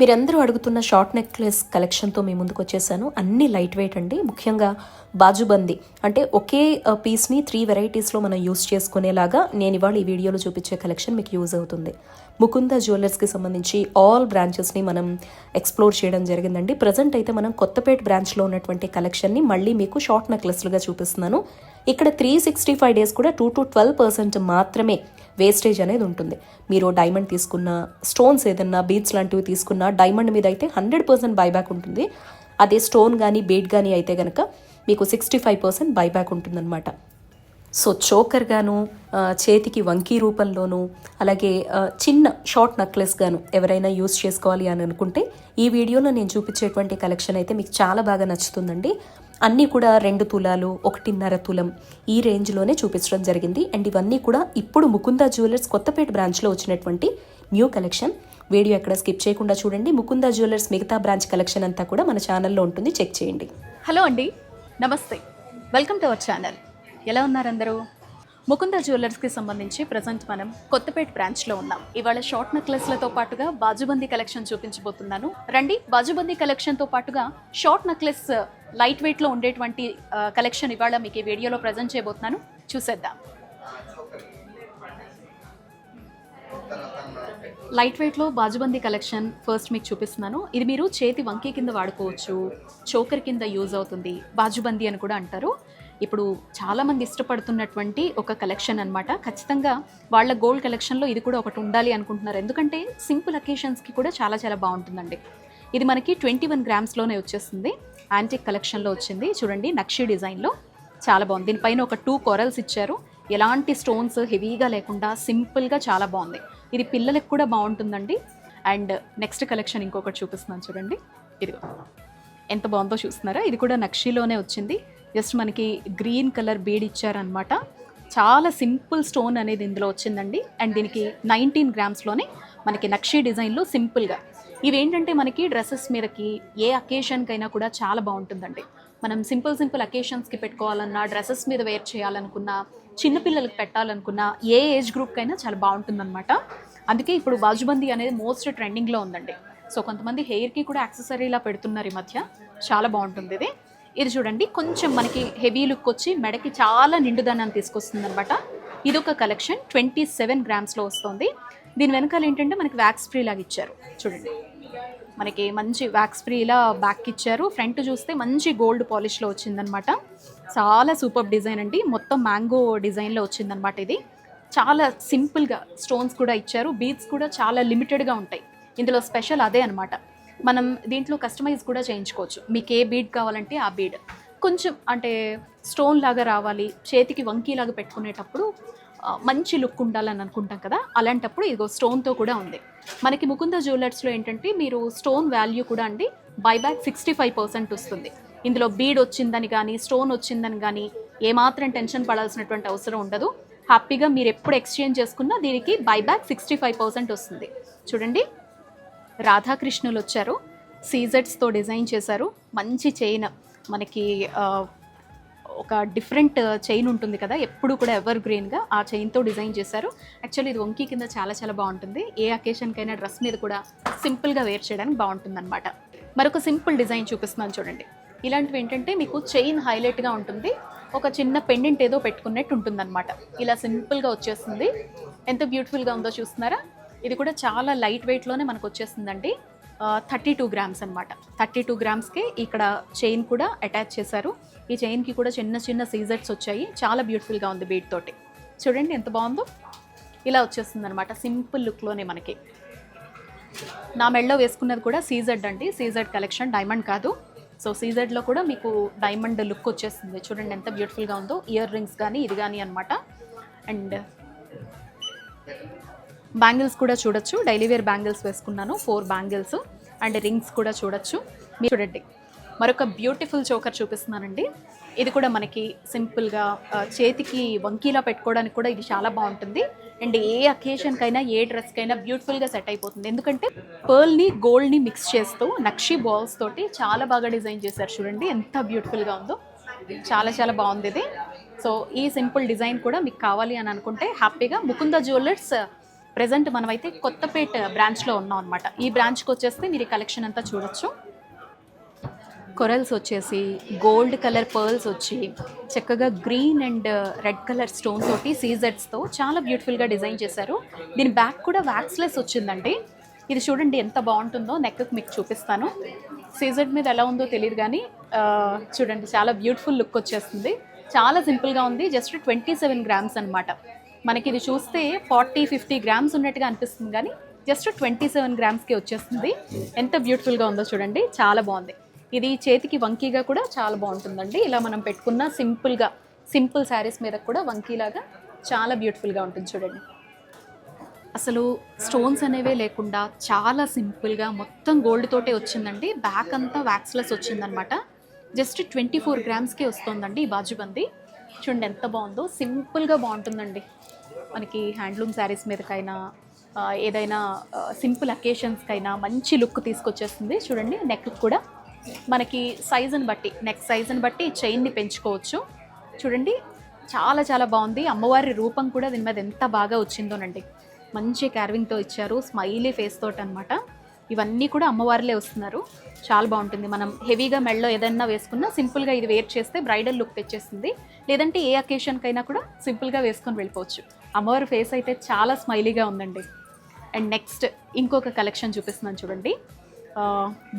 మీరందరూ అడుగుతున్న short necklace కలెక్షన్తో మీ ముందుకు వచ్చేసాను అన్ని లైట్ వెయిట్ అండి. ముఖ్యంగా బాజుబందీ అంటే ఒకే పీస్ని త్రీ వెరైటీస్లో మనం యూస్ చేసుకునేలాగా నేను ఇవాళ ఈ వీడియోలో చూపించే కలెక్షన్ మీకు యూజ్ అవుతుంది. ముకుంద జ్యువెలర్స్కి సంబంధించి ఆల్ బ్రాంచెస్ని మనం ఎక్స్ప్లోర్ చేయడం జరిగిందండి. ప్రజెంట్ అయితే మనం కొత్తపేట బ్రాంచ్లో ఉన్నటువంటి కలెక్షన్ని మళ్ళీ మీకు షార్ట్ నెక్లెస్లుగా చూపిస్తున్నాను. ఇక్కడ త్రీ సిక్స్టీ ఫైవ్ డేస్ కూడా టూ టు ట్వెల్వ్ పర్సెంట్ మాత్రమే వేస్టేజ్ అనేది ఉంటుంది. మీరు డైమండ్ తీసుకున్న స్టోన్స్ ఏదన్నా బీడ్స్ లాంటివి తీసుకున్న డైమండ్ మీద అయితే హండ్రెడ్ పర్సెంట్ బైబ్యాక్ ఉంటుంది. అదే స్టోన్ కానీ బీడ్ కానీ అయితే కనుక మీకు సిక్స్టీ ఫైవ్ పర్సెంట్ బైబ్యాక్ ఉంటుందన్నమాట. సో చోకర్గాను చేతికి వంకీ రూపంలోను అలాగే చిన్న షార్ట్ నక్లెస్గాను ఎవరైనా యూస్ చేసుకోవాలి అని అనుకుంటే ఈ వీడియోలో నేను చూపించేటువంటి కలెక్షన్ అయితే మీకు చాలా బాగా నచ్చుతుందండి. అన్నీ కూడా రెండు తులాలు ఒకటిన్నర తులం ఈ రేంజ్లోనే చూపించడం జరిగింది. అండ్ ఇవన్నీ కూడా ఇప్పుడు ముకుంద జ్యువెలర్స్ కొత్తపేట బ్రాంచ్లో వచ్చినటువంటి న్యూ కలెక్షన్. వీడియో ఎక్కడ స్కిప్ చేయకుండా చూడండి. ముకుంద జ్యువెలర్స్ మిగతా బ్రాంచ్ కలెక్షన్ అంతా కూడా మన ఛానల్లో ఉంటుంది. చెక్ చేయండి. హలో అండి. నమస్తే. Welcome to our channel. ఎలా ఉన్నారు అందరూ? ముకుంద జ్యువెలర్స్కి సంబంధించి ప్రజెంట్ మనం కొత్తపేట బ్రాంచ్లో ఉన్నాం. ఇవాళ షార్ట్ నెక్లెస్లతో పాటుగా బాజుబందీ కలెక్షన్ చూపించబోతున్నాను. రండి బాజుబందీ కలెక్షన్తో పాటుగా షార్ట్ నెక్లెస్ లైట్ వెయిట్లో ఉండేటువంటి కలెక్షన్ ఇవాళ మీకు ఈ వీడియోలో ప్రజెంట్ చేయబోతున్నాను. చూసేద్దాం. లైట్ వెయిట్లో బాజుబందీ కలెక్షన్ ఫస్ట్ మీకు చూపిస్తున్నాను. ఇది మీరు చేతి వంకీ కింద వాడుకోవచ్చు. చోకర్ కింద యూజ్ అవుతుంది. బాజుబందీ అని కూడా అంటారు. ఇప్పుడు చాలామంది ఇష్టపడుతున్నటువంటి ఒక కలెక్షన్ అన్నమాట. ఖచ్చితంగా వాళ్ళ గోల్డ్ కలెక్షన్లో ఇది కూడా ఒకటి ఉండాలి అనుకుంటున్నారు. ఎందుకంటే సింపుల్ అకేషన్స్కి కూడా చాలా చాలా బాగుంటుందండి. ఇది మనకి ట్వంటీ వన్ గ్రామ్స్లోనే వచ్చేస్తుంది. యాంటిక్ కలెక్షన్లో వచ్చింది. చూడండి నక్షి డిజైన్లో చాలా బాగుంది. దీనిపైన ఒక టూ కొరల్స్ ఇచ్చారు. ఎలాంటి స్టోన్స్ హెవీగా లేకుండా సింపుల్గా చాలా బాగుంది. ఇది పిల్లలకు కూడా బాగుంటుందండి. అండ్ నెక్స్ట్ కలెక్షన్ ఇంకొకటి చూపిస్తున్నాను చూడండి. ఇదిగో. ఎంత బాగుందో చూస్తున్నారా? ఇది కూడా నక్షిలోనే వచ్చింది. జస్ట్ మనకి గ్రీన్ కలర్ బీడ్ ఇచ్చారనమాట చాలా సింపుల్ స్టోన్ అనేది ఇందులో వచ్చిందండి. అండ్ దీనికి నైన్టీన్ గ్రామ్స్లోనే మనకి నక్షీ డిజైన్లో సింపుల్గా ఇవేంటంటే మనకి డ్రెస్సెస్ మీదకి ఏ అకేషన్కైనా కూడా చాలా బాగుంటుందండి. మనం సింపుల్ సింపుల్ అకేషన్స్కి పెట్టుకోవాలన్నా డ్రెస్సెస్ మీద వేర్ చేయాలనుకున్నా చిన్నపిల్లలకి పెట్టాలనుకున్నా ఏ ఏజ్ గ్రూప్కైనా చాలా బాగుంటుందన్నమాట. అందుకే ఇప్పుడు బాజుబందీ అనేది మోస్ట్ ట్రెండింగ్లో ఉందండి. సో కొంతమంది హెయిర్కి కూడా యాక్సెసరీలా పెడుతున్నారు ఈ మధ్య. చాలా బాగుంటుంది ఇది. ఇది చూడండి కొంచెం మనకి హెవీ లుక్ వచ్చి మెడకి చాలా నిండుదనాన్ని తీసుకొస్తుంది అనమాట ఇది ఒక కలెక్షన్ ట్వంటీ సెవెన్ గ్రామ్స్లో వస్తుంది. దీని వెనకాల ఏంటంటే మనకి వ్యాక్స్ ఫ్రీ లాగా ఇచ్చారు. చూడండి. మనకి మంచి వ్యాక్స్ ఫ్రీలా బ్యాక్ ఇచ్చారు. ఫ్రంట్ చూస్తే మంచి గోల్డ్ పాలిష్లో వచ్చిందనమాట చాలా సూపర్ డిజైన్ అండి. మొత్తం మ్యాంగో డిజైన్లో వచ్చిందనమాట ఇది. చాలా సింపుల్గా స్టోన్స్ కూడా ఇచ్చారు. బీడ్స్ కూడా చాలా లిమిటెడ్గా ఉంటాయి. ఇందులో స్పెషల్ అదే అనమాట మనం దీంట్లో కస్టమైజ్ కూడా చేయించుకోవచ్చు. మీకు ఏ బీడ్ కావాలంటే ఆ బీడ్ కొంచెం అంటే స్టోన్ లాగా రావాలి చేతికి వంకీలాగా పెట్టుకునేటప్పుడు మంచి లుక్ ఉండాలని అనుకుంటాం కదా అలాంటప్పుడు ఇదిగో స్టోన్తో కూడా ఉంది. మనకి ముకుంద జ్యువెలర్స్లో ఏంటంటే మీరు స్టోన్ వాల్యూ కూడా అండి బైబ్యాక్ సిక్స్టీ ఫైవ్ పర్సెంట్ వస్తుంది. ఇందులో బీడ్ వచ్చిందని కానీ స్టోన్ వచ్చిందని కానీ ఏమాత్రం టెన్షన్ పడాల్సినటువంటి అవసరం ఉండదు. హ్యాపీగా మీరు ఎప్పుడు ఎక్స్చేంజ్ చేసుకున్నా దీనికి బైబ్యాక్ సిక్స్టీ ఫైవ్ పర్సెంట్ వస్తుంది. చూడండి. రాధాకృష్ణులు వచ్చారు సీజెట్స్తో డిజైన్ చేశారు. మంచి చైన్ మనకి ఒక డిఫరెంట్ చైన్ ఉంటుంది కదా ఎప్పుడు కూడా ఎవర్ గ్రీన్గా ఆ చైన్తో డిజైన్ చేశారు. యాక్చువల్లీ ఇది వంకీ కింద చాలా చాలా బాగుంటుంది. ఏ అకేషన్కైనా డ్రెస్ మీద కూడా సింపుల్గా వేర్ చేయడానికి బాగుంటుంది అనమాట మరొక సింపుల్ డిజైన్ చూపిస్తున్నాను చూడండి. ఇలాంటివి ఏంటంటే మీకు చైన్ హైలైట్గా ఉంటుంది. ఒక చిన్న పెండెంట్ ఏదో పెట్టుకున్నట్టు ఉంటుందన్నమాట. ఇలా సింపుల్గా వచ్చేస్తుంది. ఎంత బ్యూటిఫుల్గా ఉందో చూస్తున్నారా? ఇది కూడా చాలా లైట్ వెయిట్లోనే మనకు వచ్చేస్తుందండి థర్టీ టూ గ్రామ్స్ అనమాట థర్టీ టూ గ్రామ్స్కి ఇక్కడ చైన్ కూడా అటాచ్ చేశారు. ఈ చైన్కి కూడా చిన్న చిన్న సీజర్స్ వచ్చాయి. చాలా బ్యూటిఫుల్గా ఉంది బీట్ తోటి. చూడండి ఎంత బాగుందో. ఇలా వచ్చేస్తుంది అనమాట సింపుల్ లుక్లోనే మనకి. నా మెడలో వేసుకున్నది కూడా సీజర్డ్ అండి. సీజర్డ్ కలెక్షన్ డైమండ్ కాదు. సో సీజర్డ్లో కూడా మీకు డైమండ్ లుక్ వచ్చేస్తుంది. చూడండి ఎంత బ్యూటిఫుల్గా ఉందో. ఇయర్ రింగ్స్ కానీ ఇది కానీ అనమాట అండ్ బ్యాంగిల్స్ కూడా చూడొచ్చు. డైలీ వేర్ బ్యాంగిల్స్ వేసుకున్నాను. ఫోర్ బ్యాంగిల్స్ అండ్ రింగ్స్ కూడా చూడొచ్చు. మీరు చూడండి. మరొక బ్యూటిఫుల్ చోకర్ చూపిస్తున్నానండి. ఇది కూడా మనకి సింపుల్గా చేతికి వంకీలా పెట్టుకోవడానికి కూడా ఇది చాలా బాగుంటుంది. అండ్ ఏ అకేషన్కైనా ఏ డ్రెస్కైనా బ్యూటిఫుల్గా సెట్ అయిపోతుంది. ఎందుకంటే పర్ల్ని గోల్డ్ని మిక్స్ చేస్తూ నక్షి బాల్స్ తోటి చాలా బాగా డిజైన్ చేశారు చూడండి. ఎంత బ్యూటిఫుల్గా ఉందో. చాలా చాలా బాగుంది ఇది. సో ఈ సింపుల్ డిజైన్ కూడా మీకు కావాలి అని అనుకుంటే హ్యాపీగా ముకుంద జ్యువెలర్స్ ప్రజెంట్ మనమైతే కొత్తపేట బ్రాంచ్లో ఉన్నాం అనమాట ఈ బ్రాంచ్కి వచ్చేస్తే మీరు ఈ కలెక్షన్ అంతా చూడొచ్చు. కొరల్స్ వచ్చేసి గోల్డ్ కలర్ పర్ల్స్ వచ్చి చక్కగా green and red colour stone తోటి సీజర్స్తో చాలా బ్యూటిఫుల్గా డిజైన్ చేశారు. దీని బ్యాక్ కూడా వ్యాక్స్లెస్ వచ్చిందండి. ఇది చూడండి ఎంత బాగుంటుందో నెక్కి మీకు చూపిస్తాను. సీజెడ్ మీద ఎలా ఉందో తెలియదు కానీ చూడండి చాలా బ్యూటిఫుల్ లుక్ వచ్చేస్తుంది. చాలా సింపుల్గా ఉంది జస్ట్ ట్వంటీ సెవెన్ గ్రామ్స్ అనమాట మనకి ఇది చూస్తే ఫార్టీ ఫిఫ్టీ గ్రామ్స్ ఉన్నట్టుగా అనిపిస్తుంది కానీ జస్ట్ ట్వంటీ సెవెన్ గ్రామ్స్కి వచ్చేస్తుంది. ఎంత బ్యూటిఫుల్గా ఉందో చూడండి. చాలా బాగుంది. ఇది చేతికి వంకీగా కూడా చాలా బాగుంటుందండి. ఇలా మనం పెట్టుకున్న సింపుల్గా సింపుల్ శారీస్ మీద కూడా వంకీలాగా చాలా బ్యూటిఫుల్గా ఉంటుంది చూడండి. అసలు స్టోన్స్ అనేవే లేకుండా చాలా సింపుల్గా మొత్తం గోల్డ్ తోటే వచ్చిందండి. బ్యాక్ అంతా వ్యాక్స్లెస్ వచ్చిందనమాట. జస్ట్ ట్వంటీ ఫోర్ గ్రామ్స్కే వస్తుందండి ఈ బాజుబంది. చూడండి ఎంత బాగుందో. సింపుల్గా బాగుంటుందండి. మనకి హ్యాండ్లూమ్ శారీస్ మీదకైనా ఏదైనా సింపుల్ అకేషన్స్కైనా మంచి లుక్ తీసుకొచ్చేస్తుంది. చూడండి నెక్ కూడా. మనకి సైజుని బట్టి నెక్ సైజుని బట్టి చైన్ని పెంచుకోవచ్చు. చూడండి చాలా చాలా బాగుంది. అమ్మవారి రూపం కూడా దీని మీద ఎంత బాగా వచ్చిందోనండి. మంచి క్యార్వింగ్తో ఇచ్చారు. స్మైలీ ఫేస్ తోటి అనమాట ఇవన్నీ కూడా అమ్మవారిలే వస్తున్నారు. చాలా బాగుంటుంది. మనం హెవీగా మెడలో ఏదైనా వేసుకున్నా సింపుల్గా ఇది వేర్ చేస్తే బ్రైడల్ లుక్ తెచ్చేస్తుంది. లేదంటే ఏ అకేషన్కైనా కూడా సింపుల్గా వేసుకొని వెళ్ళిపోవచ్చు. అమ్మవారి ఫేస్ అయితే చాలా స్మైలీగా ఉందండి. అండ్ నెక్స్ట్ ఇంకొక కలెక్షన్ చూపిస్తున్నాను చూడండి.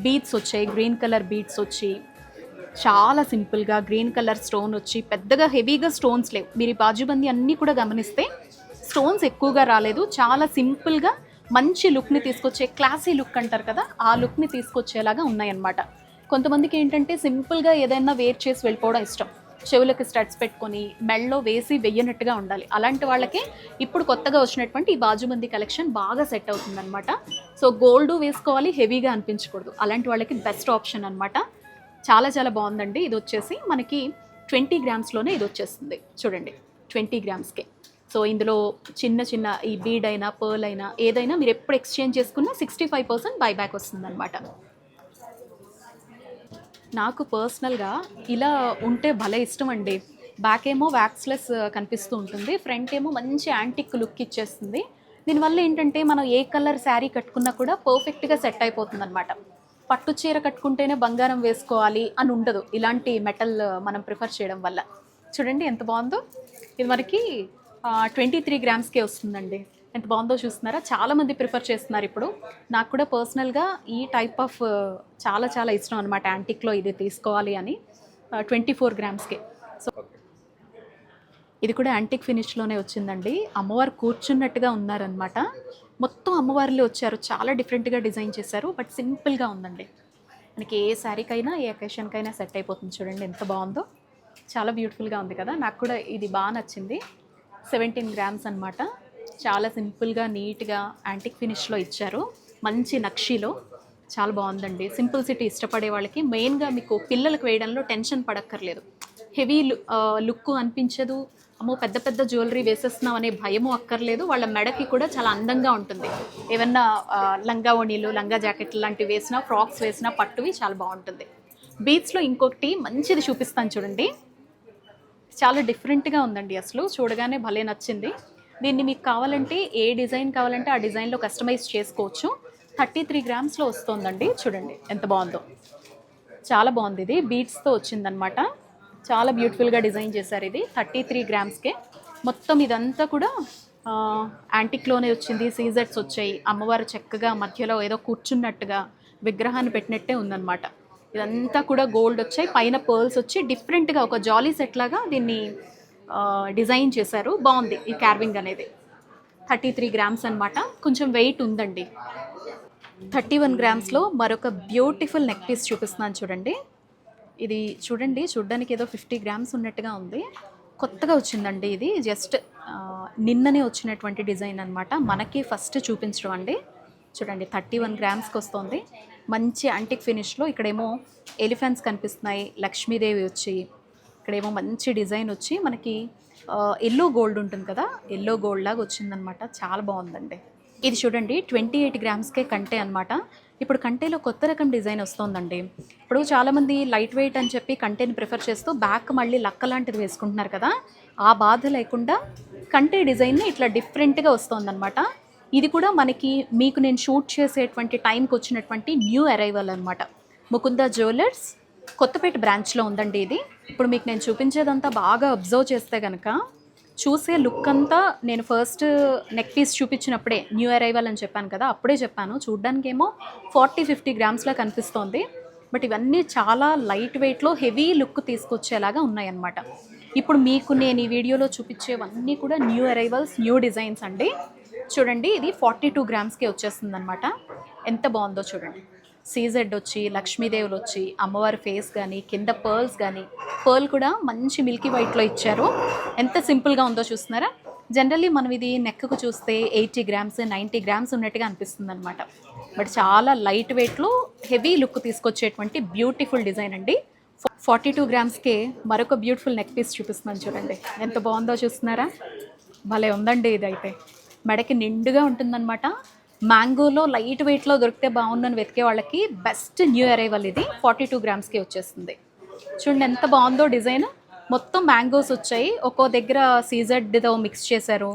బీట్స్ వచ్చాయి. గ్రీన్ కలర్ బీట్స్ వచ్చి చాలా సింపుల్గా గ్రీన్ కలర్ స్టోన్ వచ్చి పెద్దగా హెవీగా స్టోన్స్ లేవు. మీరు ఈ బాజుబందీ అన్నీ కూడా గమనిస్తే స్టోన్స్ ఎక్కువగా రాలేదు. చాలా సింపుల్గా మంచి లుక్ని తీసుకొచ్చే క్లాసీ లుక్ అంటారు కదా ఆ లుక్ని తీసుకొచ్చేలాగా ఉన్నాయన్నమాట. కొంతమందికి ఏంటంటే సింపుల్గా ఏదైనా వేర్ చేసి వెళ్ళిపోవడం ఇష్టం. చెవులకి స్టడ్స్ పెట్టుకొని మెళ్ళలో వేసి వెయ్యనట్టుగా ఉండాలి. అలాంటి వాళ్ళకి ఇప్పుడు కొత్తగా వచ్చినటువంటి ఈ బాజుబంది కలెక్షన్ బాగా సెట్ అవుతుందన్నమాట. సో గోల్డ్ వేసుకోవాలి హెవీగా అనిపించకూడదు. అలాంటి వాళ్ళకి బెస్ట్ ఆప్షన్ అనమాట చాలా చాలా బాగుందండి. ఇది వచ్చేసి మనకి ట్వంటీ గ్రామ్స్లోనే ఇది వచ్చేస్తుంది. చూడండి ట్వంటీ గ్రామ్స్కే. సో ఇందులో చిన్న చిన్న ఈ బీడ్ అయినా పర్ల్ అయినా ఏదైనా మీరు ఎప్పుడు ఎక్స్చేంజ్ చేసుకున్నా సిక్స్టీ ఫైవ్ పర్సెంట్ బైబ్యాక్ వస్తుందన్నమాట. నాకు పర్సనల్గా ఇలా ఉంటే భలే ఇష్టం అండి బ్యాక్ ఏమో వ్యాక్స్లెస్ uh, కనిపిస్తూ ఉంటుంది. ఫ్రంట్ ఏమో మంచి యాంటిక్ లుక్ ఇచ్చేస్తుంది. దీనివల్ల ఏంటంటే మనం ఏ కలర్ శారీ కట్టుకున్నా కూడా పర్ఫెక్ట్గా సెట్ అయిపోతుంది అనమాట పట్టు చీర కట్టుకుంటేనే బంగారం వేసుకోవాలి అని ఉండదు. ఇలాంటి మెటల్ uh, మనం ప్రిఫర్ చేయడం వల్ల. చూడండి ఎంత బాగుందో. ఇది మనకి ట్వంటీ త్రీ గ్రామ్స్కే వస్తుందండి. ఎంత బాగుందో చూస్తున్నారా? చాలా మంది ప్రిఫర్ చేస్తున్నారు ఇప్పుడు. నాకు కూడా పర్సనల్గా ఈ టైప్ ఆఫ్ చాలా చాలా ఇష్టం అనమాట యాంటిక్లో ఇది తీసుకోవాలి అని. ట్వంటీ ఫోర్ గ్రామ్స్కే సో ఇది కూడా యాంటిక్ ఫినిష్లోనే వచ్చిందండి. అమ్మవారు కూర్చున్నట్టుగా ఉన్నారనమాట మొత్తం అమ్మవార్లే వచ్చారు. చాలా డిఫరెంట్గా డిజైన్ చేశారు. బట్ సింపుల్గా ఉందండి. మనకి ఏ శారీకైనా ఏ అకేషన్కైనా సెట్ అయిపోతుంది చూడండి. ఎంత బాగుందో. చాలా బ్యూటిఫుల్గా ఉంది కదా. నాకు కూడా ఇది బాగా నచ్చింది. సెవెంటీన్ గ్రామ్స్ అనమాట చాలా సింపుల్గా నీట్గా యాంటిక్ ఫినిష్లో ఇచ్చారు. మంచి నక్షీలో. చాలా బాగుందండి. సింపుల్ సిటీ ఇష్టపడే వాళ్ళకి. మెయిన్గా మీకు పిల్లలకు వేయడంలో టెన్షన్ పడక్కర్లేదు. హెవీ లుక్ అనిపించదు. అమ్మో పెద్ద పెద్ద జ్యువెలరీ వేసేస్తున్నాం అనే భయము అక్కర్లేదు. వాళ్ళ మెడకి కూడా చాలా అందంగా ఉంటుంది. ఏమన్నా లంగా ఓణీలు లంగా జాకెట్లు లాంటివి వేసినా ఫ్రాక్స్ వేసినా పట్టువి చాలా బాగుంటుంది. బీచ్లో ఇంకొకటి మంచిది చూపిస్తాను చూడండి. చాలా డిఫరెంట్గా ఉందండి అసలు. చూడగానే భలే నచ్చింది. దీన్ని మీకు కావాలంటే ఏ డిజైన్ కావాలంటే ఆ డిజైన్లో కస్టమైజ్ చేసుకోవచ్చు. థర్టీ త్రీ గ్రామ్స్లో వస్తుందండి. చూడండి ఎంత బాగుందో. చాలా బాగుంది ఇది. బీట్స్తో వచ్చిందనమాట చాలా బ్యూటిఫుల్గా డిజైన్ చేశారు ఇది. థర్టీ త్రీ గ్రామ్స్కే. మొత్తం ఇదంతా కూడా యాంటిక్లోనే వచ్చింది. సీజర్స్ వచ్చాయి. అమ్మవారు చక్కగా మధ్యలో ఏదో కూర్చున్నట్టుగా విగ్రహాన్ని పెట్టినట్టే ఉందన్నమాట. ఇదంతా కూడా గోల్డ్ వచ్చాయి. పైన పర్ల్స్ వచ్చి డిఫరెంట్గా ఒక జాలీ సెట్ లాగా దీన్ని డిజైన్ చేశారు. బాగుంది ఈ క్యార్వింగ్ అనేది. థర్టీ త్రీ గ్రామ్స్ అనమాట కొంచెం వెయిట్ ఉందండి. థర్టీ వన్ గ్రామ్స్లో మరొక బ్యూటిఫుల్ నెక్ పీస్ చూపిస్తున్నాను చూడండి. ఇది చూడండి చూడడానికి ఏదో ఫిఫ్టీ గ్రామ్స్ ఉన్నట్టుగా ఉంది. కొత్తగా వచ్చిందండి ఇది. జస్ట్ నిన్ననే వచ్చినటువంటి డిజైన్ అనమాట మనకి ఫస్ట్ చూపించడం అండి. చూడండి థర్టీ వన్ గ్రామ్స్కి వస్తుంది మంచి అంటిక్ ఫినిష్లో ఇక్కడేమో ఎలిఫెంట్స్ కనిపిస్తున్నాయి లక్ష్మీదేవి వచ్చి ఇక్కడేమో మంచి డిజైన్ వచ్చి మనకి ఎల్లో గోల్డ్ ఉంటుంది కదా ఎల్లో గోల్డ్ లాగా వచ్చిందనమాట. చాలా బాగుందండి. ఇది చూడండి ట్వంటీ ఎయిట్ గ్రామ్స్కే కంటే అనమాట ఇప్పుడు కంటేలో కొత్త రకం డిజైన్ వస్తుందండి. ఇప్పుడు చాలామంది లైట్ వెయిట్ అని చెప్పి కంటేని ప్రిఫర్ చేస్తూ బ్యాక్ మళ్ళీ లక్క లాంటిది వేసుకుంటున్నారు కదా ఆ బాధ లేకుండా కంటే డిజైన్ ఇట్లా డిఫరెంట్గా వస్తుందన్నమాట. ఇది కూడా మనకి మీకు నేను షూట్ చేసేటువంటి టైంకి వచ్చినటువంటి న్యూ అరైవల్ అనమాట ముకుంద జ్యువెలర్స్ కొత్తపేట బ్రాంచ్లో ఉందండి ఇది. ఇప్పుడు మీకు నేను చూపించేదంతా బాగా అబ్జర్వ్ చేస్తే కనుక చూసే లుక్ అంతా నేను ఫస్ట్ నెక్ పీస్ చూపించినప్పుడే న్యూ అరైవల్ అని చెప్పాను కదా అప్పుడే చెప్పాను. చూడ్డానికి ఏమో ఫార్టీ ఫిఫ్టీ గ్రామ్స్లా కనిపిస్తోంది. బట్ ఇవన్నీ చాలా లైట్ వెయిట్లో హెవీ లుక్ తీసుకొచ్చేలాగా ఉన్నాయన్నమాట. ఇప్పుడు మీకు నేను ఈ వీడియోలో చూపించేవన్నీ కూడా న్యూ అరైవల్స్ న్యూ డిజైన్స్ అండి. చూడండి ఇది ఫార్టీ టూ గ్రామ్స్కి వచ్చేస్తుంది అనమాట ఎంత బాగుందో చూడండి. సీజెడ్ వచ్చి లక్ష్మీదేవులు వచ్చి అమ్మవారి ఫేస్ కానీ కింద పర్ల్స్ కానీ పర్ల్ కూడా మంచి మిల్కీ వైట్లో ఇచ్చారు. ఎంత సింపుల్గా ఉందో చూస్తున్నారా? జనరల్లీ మనం ఇది నెక్కకు చూస్తే ఎయిటీ గ్రామ్స్ నైంటీ గ్రామ్స్ ఉన్నట్టుగా అనిపిస్తుంది అనమాట బట్ చాలా లైట్ వెయిట్లో హెవీ లుక్ తీసుకొచ్చేటువంటి బ్యూటిఫుల్ డిజైన్ అండి. ఫార్టీ టూ గ్రామ్స్కే మరొక బ్యూటిఫుల్ నెక్ పీస్ చూపిస్తున్నాను చూడండి. ఎంత బాగుందో చూస్తున్నారా? భలే ఉందండి ఇదైతే. మెడకి నిండుగా ఉంటుందన్నమాట. మ్యాంగోలో లైట్ వెయిట్లో దొరికితే బాగుందని వెతికే వాళ్ళకి బెస్ట్ న్యూ అరైవల్ ఇది. ఫార్టీ టూ గ్రామ్స్కి వచ్చేస్తుంది. చూడండి ఎంత బాగుందో డిజైన్. మొత్తం మ్యాంగోస్ వచ్చాయి. ఒక్కో దగ్గర సీజెడ్తో మిక్స్ చేశారు.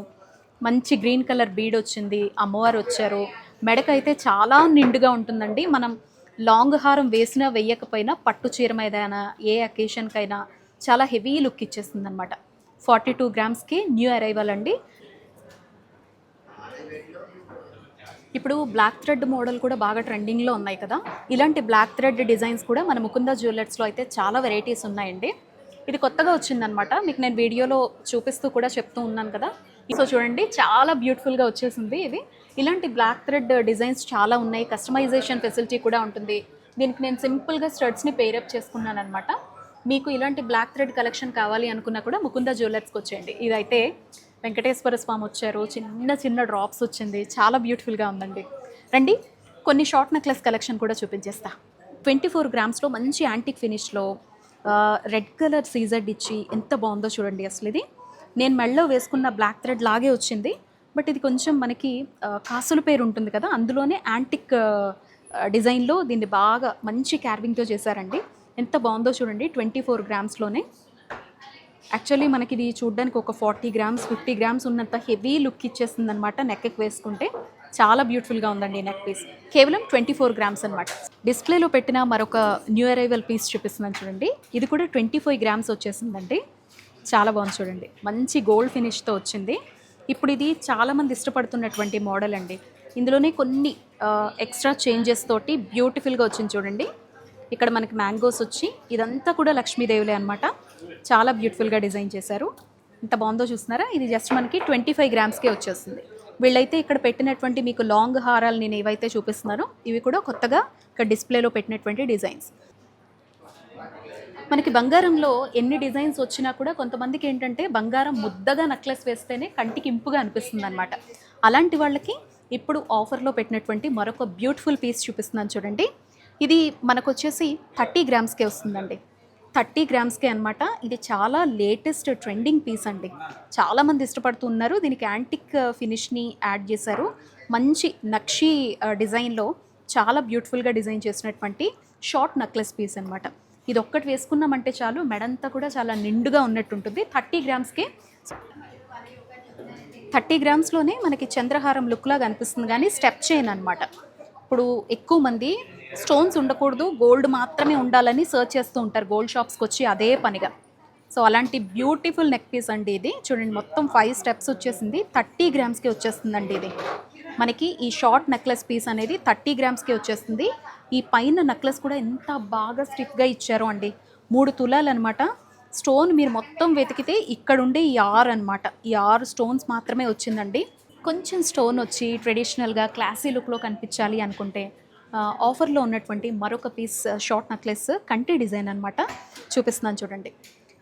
మంచి గ్రీన్ కలర్ బీడ్ వచ్చింది. అమ్మవారు వచ్చారు. మెడకైతే చాలా నిండుగా ఉంటుందండి. మనం లాంగ్ హారం వేసినా వేయకపోయినా పట్టు చీర మీదైనా ఏ అకేషన్కైనా చాలా హెవీ లుక్ ఇచ్చేస్తుంది అనమాట ఫార్టీ టూ గ్రామ్స్కి న్యూ అరైవల్ అండి. ఇప్పుడు బ్లాక్ థ్రెడ్ మోడల్ కూడా బాగా ట్రెండింగ్లో ఉన్నాయి కదా. ఇలాంటి బ్లాక్ థ్రెడ్ డిజైన్స్ కూడా మన ముకుంద జ్యువెలర్స్లో అయితే చాలా వెరైటీస్ ఉన్నాయండి. ఇది కొత్తగా వచ్చిందనమాట మీకు నేను వీడియోలో చూపిస్తూ కూడా చెప్తూ ఉన్నాను కదా. సో చూడండి చాలా బ్యూటిఫుల్గా వచ్చేసింది ఇది. ఇలాంటి బ్లాక్ థ్రెడ్ డిజైన్స్ చాలా ఉన్నాయి. కస్టమైజేషన్ ఫెసిలిటీ కూడా ఉంటుంది. దీనికి నేను సింపుల్గా స్టడ్స్ని పేరప్ చేసుకున్నాను అనమాట మీకు ఇలాంటి బ్లాక్ థ్రెడ్ కలెక్షన్ కావాలి అనుకున్నా కూడా ముకుంద జ్యువెలర్స్కి వచ్చేయండి. ఇదైతే వెంకటేశ్వర స్వామి వచ్చారు చిన్న చిన్న డ్రాప్స్ వచ్చింది. చాలా బ్యూటిఫుల్గా ఉందండి. రండి కొన్ని షార్ట్ నెక్లెస్ కలెక్షన్ కూడా చూపించేస్తా. ట్వంటీ ఫోర్ గ్రామ్స్లో మంచి యాంటిక్ ఫినిష్లో రెడ్ కలర్ సీజర్డ్ ఇచ్చి ఎంత బాగుందో చూడండి అసలు ఇది. నేను మెళ్ళో వేసుకున్న బ్లాక్ థ్రెడ్ లాగే వచ్చింది. బట్ ఇది కొంచెం మనకి కాసుల పేరు ఉంటుంది కదా అందులోనే యాంటిక్ డిజైన్లో దీన్ని బాగా మంచి క్యార్వింగ్తో చేశారండి. ఎంత బాగుందో చూడండి ట్వంటీ ఫోర్ గ్రామ్స్లోనే యాక్చువల్లీ మనకి ఇది చూడడానికి ఒక ఫార్టీ గ్రామ్స్ ఫిఫ్టీ గ్రామ్స్ ఉన్నంత హెవీ లుక్ ఇచ్చేస్తుంది అనమాట నెక్కి వేసుకుంటే. చాలా బ్యూటిఫుల్గా ఉందండి ఈ నెక్ పీస్ కేవలం ట్వంటీ ఫోర్ గ్రామ్స్ అనమాట డిస్ప్లేలో పెట్టిన మరొక న్యూ అరైవల్ పీస్ చూపిస్తున్నాను చూడండి. ఇది కూడా ట్వంటీ ఫైవ్ గ్రామ్స్ వచ్చేసిందండి. చాలా బాగుంది చూడండి. మంచి గోల్డ్ ఫినిష్తో వచ్చింది. ఇప్పుడు ఇది చాలామంది ఇష్టపడుతున్నటువంటి మోడల్ అండి. ఇందులోనే కొన్ని ఎక్స్ట్రా చేంజెస్ తోటి బ్యూటిఫుల్గా వచ్చింది చూడండి. ఇక్కడ మనకి మ్యాంగోస్ వచ్చి ఇదంతా కూడా లక్ష్మీదేవులే అనమాట చాలా బ్యూటిఫుల్గా డిజైన్ చేశారు. ఇంత బాగుందో చూస్తున్నారా? ఇది జస్ట్ మనకి ట్వంటీ ఫైవ్ గ్రామ్స్కే వచ్చేస్తుంది. వీళ్ళైతే ఇక్కడ పెట్టినటువంటి మీకు లాంగ్ హారాలు నేను ఏవైతే చూపిస్తున్నానో ఇవి కూడా కొత్తగా ఇక్కడ డిస్ప్లేలో పెట్టినటువంటి డిజైన్స్ మనకి బంగారంలో ఎన్ని డిజైన్స్ వచ్చినా కూడా కొంతమందికి ఏంటంటే బంగారం ముద్దగా నెక్లెస్ వేస్తేనే కంటికి ఇంపుగా అనిపిస్తుంది అనమాట అలాంటి వాళ్ళకి ఇప్పుడు ఆఫర్లో పెట్టినటువంటి మరొక బ్యూటిఫుల్ పీస్ చూపిస్తున్నాను చూడండి. ఇది మనకు వచ్చేసి థర్టీ గ్రామ్స్కే వస్తుందండి. థర్టీ గ్రామ్స్కే అనమాట ఇది చాలా లేటెస్ట్ ట్రెండింగ్ పీస్ అండి. చాలామంది ఇష్టపడుతున్నారు. దీనికి యాంటిక్ ఫినిష్ని యాడ్ చేశారు. మంచి నక్షి డిజైన్లో చాలా బ్యూటిఫుల్గా డిజైన్ చేసినటువంటి షార్ట్ నెక్లెస్ పీస్ అనమాట ఇది ఒక్కటి వేసుకున్నామంటే చాలు మెడంతా కూడా చాలా నిండుగా ఉన్నట్టు ఉంటుంది థర్టీ గ్రామ్స్కే థర్టీ గ్రామ్స్లోనే మనకి చంద్రహారం లుక్ లాగా అనిపిస్తుంది కానీ స్టెప్ చైన్ అనమాట ఇప్పుడు ఎక్కువ మంది స్టోన్స్ ఉండకూడదు. గోల్డ్ మాత్రమే ఉండాలని సర్చ్ చేస్తూ ఉంటారు. గోల్డ్ షాప్స్కి వచ్చి అదే పనిగా. సో అలాంటి బ్యూటిఫుల్ నెక్ పీస్ అండి ఇది. చూడండి మొత్తం ఫైవ్ స్టెప్స్ వచ్చేసింది. థర్టీ గ్రామ్స్కి వచ్చేస్తుందండి ఇది. మనకి ఈ షార్ట్ నెక్లెస్ పీస్ అనేది థర్టీ గ్రామ్స్కి వచ్చేస్తుంది ఈ పైన నెక్లెస్ కూడా ఎంత బాగా స్టిఫ్గా ఇచ్చారో అండి. మూడు తులాలు అనమాట స్టోన్ మీరు మొత్తం వెతికితే ఇక్కడ ఉండే ఈ ఆర్ అనమాట ఈ ఆరు స్టోన్స్ మాత్రమే వచ్చిందండి. కొంచెం స్టోన్ వచ్చి ట్రెడిషనల్గా క్లాసీ లుక్లో కనిపించాలి అనుకుంటే ఆఫర్లో ఉన్నటువంటి మరొక పీస్ షార్ట్ నెక్లెస్ కంటి డిజైన్ అనమాట చూపిస్తున్నాను చూడండి.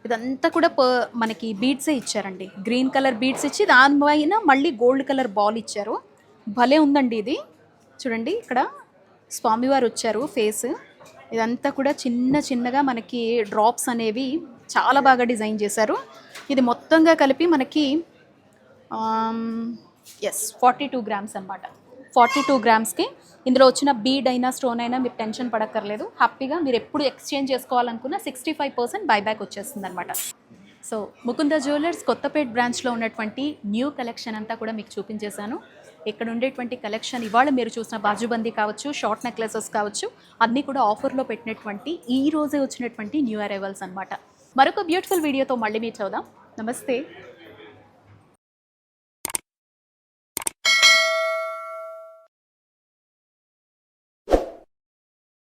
ఇదంతా కూడా ప- మనకి బీడ్సే ఇచ్చారండి. గ్రీన్ కలర్ బీడ్స్ ఇచ్చి దానిపైన మళ్ళీ గోల్డ్ కలర్ బాల్ ఇచ్చారు. భలే ఉందండి ఇది. చూడండి ఇక్కడ స్వామివారు వచ్చారు ఫేస్. ఇదంతా కూడా చిన్న చిన్నగా మనకి డ్రాప్స్ అనేవి చాలా బాగా డిజైన్ చేశారు. ఇది మొత్తంగా కలిపి మనకి ఎస్ ఫార్టీ టూ గ్రామ్స్ అనమాట ఫార్టీ టూ గ్రామ్స్కి. ఇందులో వచ్చిన బీడ్ అయినా స్టోన్ అయినా మీరు టెన్షన్ పడక్కర్లేదు. హ్యాపీగా మీరు ఎప్పుడు ఎక్స్చేంజ్ చేసుకోవాలనుకున్న సిక్స్టీ ఫైవ్ పర్సెంట్ బైబ్యాక్ వచ్చేస్తుంది అనమాట సో ముకుంద జ్యువెలర్స్ కొత్తపేట్ బ్రాంచ్లో ఉన్నటువంటి న్యూ కలెక్షన్ అంతా కూడా మీకు చూపించేశాను. ఇక్కడ ఉండేటువంటి కలెక్షన్ ఇవాళ మీరు చూసిన బాజుబందీ కావచ్చు షార్ట్ నెక్లెసెస్ కావచ్చు అన్నీ కూడా ఆఫర్లో పెట్టినటువంటి ఈ రోజే వచ్చినటువంటి న్యూ అరైవల్స్ అనమాట మరొక బ్యూటిఫుల్ వీడియోతో మళ్ళీ మీట్ చూద్దాం నమస్తే.